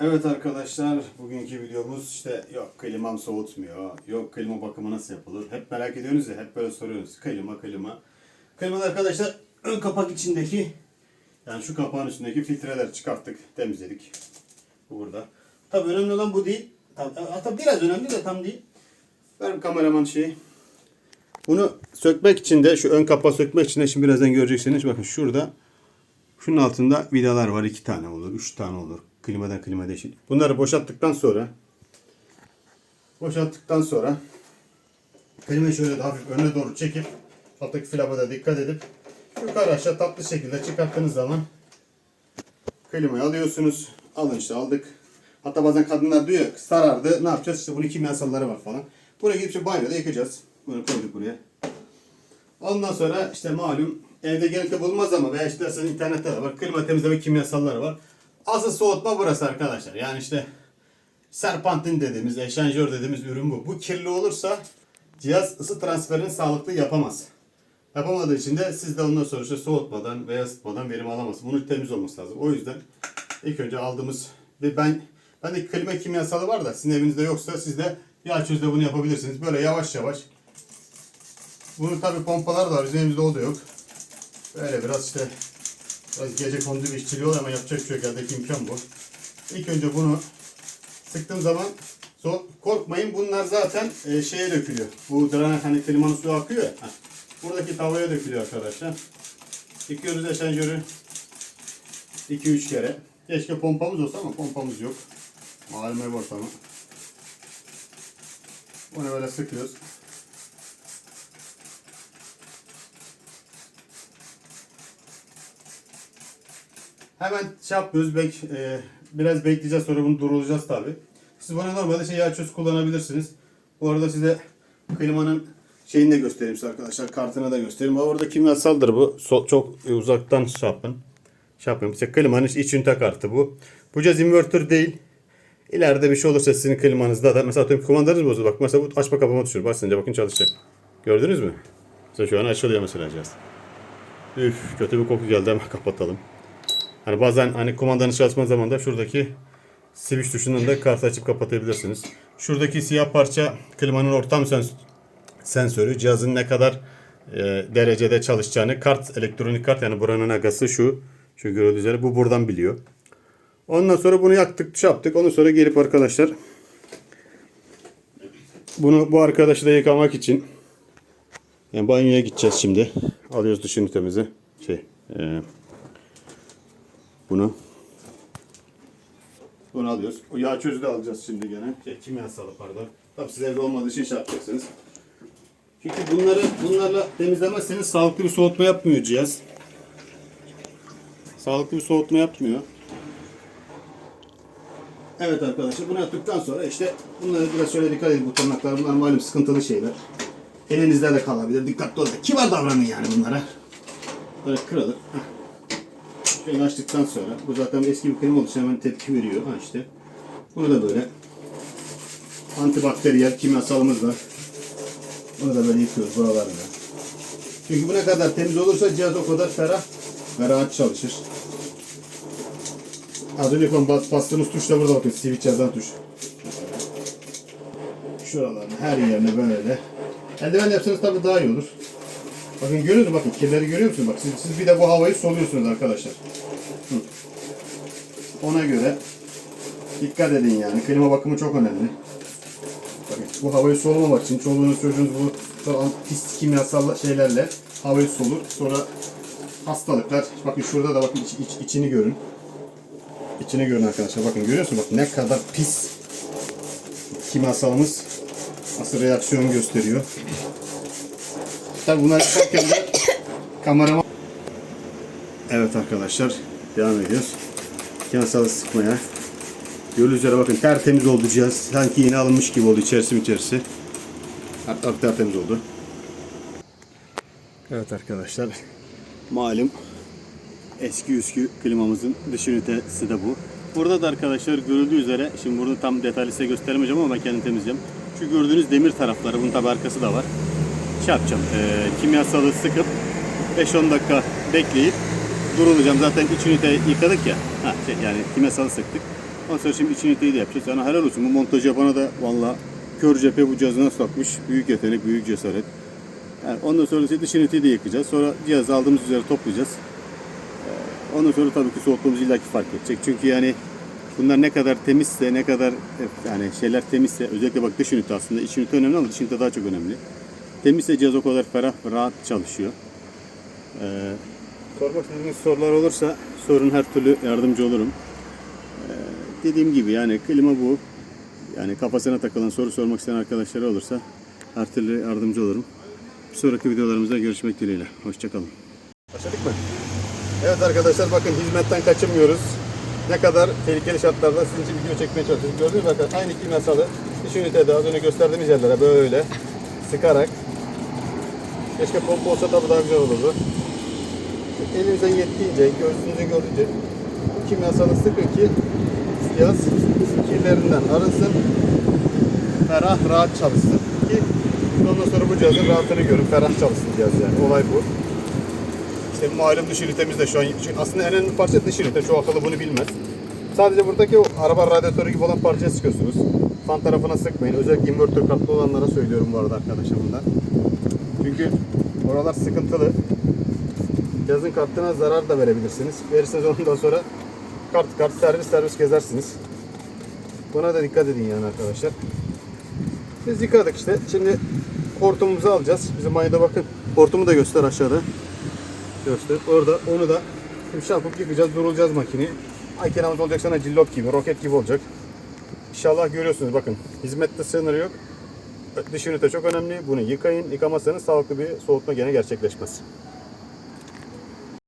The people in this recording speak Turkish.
Evet arkadaşlar bugünkü videomuz işte yok klimam soğutmuyor, yok klima bakımı nasıl yapılır. Hep merak ediyorsunuz ya, hep böyle soruyorsunuz. Klima, klima. Klimada arkadaşlar ön kapak içindeki yani şu kapağın üstündeki filtreleri çıkarttık, temizledik. Bu burada. Tabii önemli olan bu değil. Tabii, hatta biraz önemli de tam değil. Ver kameraman şeyi. Bunu sökmek için de şu ön kapağı sökmek için de şimdi birazdan göreceksiniz. Bakın şurada Şunun altında vidalar var. iki tane olur, üç tane olur. Klimadan klima değişir. Bunları boşalttıktan sonra boşalttıktan sonra klimayı şöyle hafif öne doğru çekip alttaki flaba da dikkat edip yukarı aşağı tatlı şekilde çıkarttığınız zaman klimayı alıyorsunuz. Alın işte aldık. Hatta bazen kadınlar diyor ya, sarardı ne yapacağız işte bunun kimyasalları var falan. Buraya gidip işte banyoda yıkayacağız. Bunu koyduk buraya. Ondan sonra işte malum evde genellikle bulunmaz ama veya işte isterseniz internette de var. Klima temizleme kimyasalları var. Asıl soğutma burası arkadaşlar. Yani işte serpantin dediğimiz, eşanjör dediğimiz ürün bu. Bu kirli olursa cihaz ısı transferini sağlıklı yapamaz. Yapamadığı için de siz de ondan sonra işte soğutmadan veya ısıtmadan verim alamazsınız. Bunun temiz olması lazım. O yüzden ilk önce aldığımız ve ben ben de klima kimyasalı var da sizin evinizde yoksa siz de yağ çözde bunu yapabilirsiniz. Böyle yavaş yavaş bunun tabi pompalar da var. Bizim elimizde o da yok. Böyle biraz işte biraz gece kondu bir işçiliği oluyor ama yapacak bir şey yok. Eldeki imkan bu. İlk önce bunu sıktığım zaman so korkmayın bunlar zaten e, şeye dökülüyor. Bu dranen hani klimanın suyu akıyor ya. Buradaki tavaya dökülüyor arkadaşlar. Yıkıyoruz eşanjörü 2-3 kere. Keşke pompamız olsa ama pompamız yok. Malum ev ortamı. Bunu böyle sıkıyoruz. Hemen şey yapmıyoruz. Bek, e, biraz bekleyeceğiz sonra bunu durulacağız tabi. Siz bana normalde şey yağ çöz kullanabilirsiniz. Bu arada size klimanın şeyini de göstereyim size arkadaşlar. Kartını da göstereyim. Orada kimyasaldır bu. So- çok uzaktan şey yapın. Şey yapın. İşte klimanın iç ünite kartı bu. Bu cihaz inverter değil. İleride bir şey olursa sizin klimanızda da mesela atıyorum kumandanız bozuldu. Bak mesela bu açma kapama düşüyor. Basınca bakın çalışacak. Gördünüz mü? Mesela şu an açılıyor mesela cihaz. Üf kötü bir koku geldi hemen kapatalım. Hani bazen hani kumandanın çalışma zamanında şuradaki switch tuşundan da kartı açıp kapatabilirsiniz. Şuradaki siyah parça klimanın ortam sens- sensörü. Cihazın ne kadar e, derecede çalışacağını kart, elektronik kart yani buranın agası şu. Şu gördüğünüz üzere bu buradan biliyor. Ondan sonra bunu yaktık, şey yaptık. Ondan sonra gelip arkadaşlar bunu bu arkadaşı da yıkamak için yani banyoya gideceğiz şimdi. Alıyoruz dış ünitemizi. Şey, e, bunu bunu alıyoruz. O yağ çözü de alacağız şimdi gene. Şey, kimyasalı pardon. Tabii siz evde olmadığı için şey yapacaksınız. Çünkü bunları bunlarla temizlemezseniz sağlıklı bir soğutma yapmıyor cihaz. Sağlıklı bir soğutma yapmıyor. Evet arkadaşlar bunu yaptıktan sonra işte bunlara biraz şöyle dikkat edin bu tırnaklar bunlar malum sıkıntılı şeyler. Elinizde de kalabilir. Dikkatli olun. Kibar davranın yani bunlara. Böyle kırılır. Heh. Şöyle açtıktan sonra bu zaten eski bir klima olduğu için hemen tepki veriyor. Ha işte. Bunu da böyle antibakteriyel kimyasalımız var. Bunu da böyle yıkıyoruz buralarını. Çünkü bu ne kadar temiz olursa cihaz o kadar ferah ve rahat çalışır. Az önce bastığımız tuş da burada bakın. Switch yazan tuş. Şuralarını her yerine böyle. Eldiven yapsanız tabii daha iyi olur. Bakın görüyor musunuz? Bakın kirleri görüyor musunuz? Bak siz, siz bir de bu havayı soluyorsunuz arkadaşlar. Hı. Ona göre dikkat edin yani. Klima bakımı çok önemli. Bakın bu havayı solumamak için çoluğunuz çocuğunuz bu pis kimyasal şeylerle havayı solur. Sonra hastalıklar. Bakın şurada da bakın iç, iç- içini görün. İçini görün arkadaşlar. Bakın görüyorsunuz bak ne kadar pis kimyasalımız nasıl reaksiyon gösteriyor. Tabi bunlar yaparken de kamerama... Evet arkadaşlar devam ediyoruz. Kimyasalı sıkmaya. Gördüğünüz üzere bakın tertemiz oldu cihaz. Sanki yeni alınmış gibi oldu içerisi içerisi. Artık tertemiz oldu. Evet arkadaşlar. Malum eski üskü klimamızın dış ünitesi de bu. Burada da arkadaşlar görüldüğü üzere şimdi burada tam detaylı size gösteremeyeceğim ama ben kendim temizleyeceğim. Şu gördüğünüz demir tarafları bunun tabi arkası da var. Şey yapacağım. E, kimyasalı sıkıp 5-10 dakika bekleyip durulacağım. Zaten iç üniteyi yıkadık ya. Ha, şey, yani kimyasalı sıktık. Ondan sonra şimdi iç üniteyi de yapacağız. Yani helal olsun bu montaj yapana da valla kör cephe bu cihazına takmış. Büyük yetenek, büyük cesaret. Yani ondan sonra dış üniteyi de yakacağız. Sonra cihazı aldığımız üzere toplayacağız. Ee, Ondan sonra tabii ki soğuttuğumuz illaki fark edecek. Çünkü yani bunlar ne kadar temizse, ne kadar e, yani şeyler temizse, özellikle bak dış ünite aslında, iç ünite önemli ama dış ünite daha çok önemli. Temizse cihaz o kadar ferah, rahat çalışıyor. Ee, sormak istediğiniz sorular olursa sorun her türlü yardımcı olurum. Ee, dediğim gibi yani klima bu. Yani kafasına takılan soru sormak isteyen arkadaşlar olursa her türlü yardımcı olurum. Bir sonraki videolarımızda görüşmek dileğiyle. Hoşçakalın. Başladık mı? Evet arkadaşlar bakın hizmetten kaçınmıyoruz. Ne kadar tehlikeli şartlarda sizin için video çekmeye çalışıyoruz. Gördüğünüz bakın aynı kimyasalı dış ünitede az önce gösterdiğimiz yerlere böyle sıkarak keşke pompa olsa tabii daha güzel olurdu. Elinize yettiğince, gözünüzün gördüğünce bu kimyasalı sıkın ki cihaz kirlerinden arınsın. Ferah, rahat çalışsın ki ondan sonra bu cihazın rahatını görün. Ferah çalışsın cihaz yani. Olay bu. İşte malum dış ünitemiz de şu an şu- aslında en önemli parça dış ünite. Şu akıllı bunu bilmez. Sadece buradaki o araba radyatörü gibi olan parçaya sıkıyorsunuz. Fan tarafına sıkmayın. Özellikle invertör katlı olanlara söylüyorum bu arada arkadaşlar bunlar. Çünkü oralar sıkıntılı. Cihazın kartına zarar da verebilirsiniz. Verirseniz ondan sonra kart kart servis servis gezersiniz. Buna da dikkat edin yani arkadaşlar. Biz yıkadık işte. Şimdi hortumumuzu alacağız. Bizim banyoda bakın. Hortumu da göster aşağıda. Göster. Orada onu da şimdi yapıp yıkayacağız. Durulacağız makineyi. Makinamız olacak sana cillop gibi, roket gibi olacak. İnşallah görüyorsunuz bakın. Hizmette sınırı yok. Dış ünite çok önemli. Bunu yıkayın. Yıkamazsanız sağlıklı bir soğutma gene gerçekleşmez.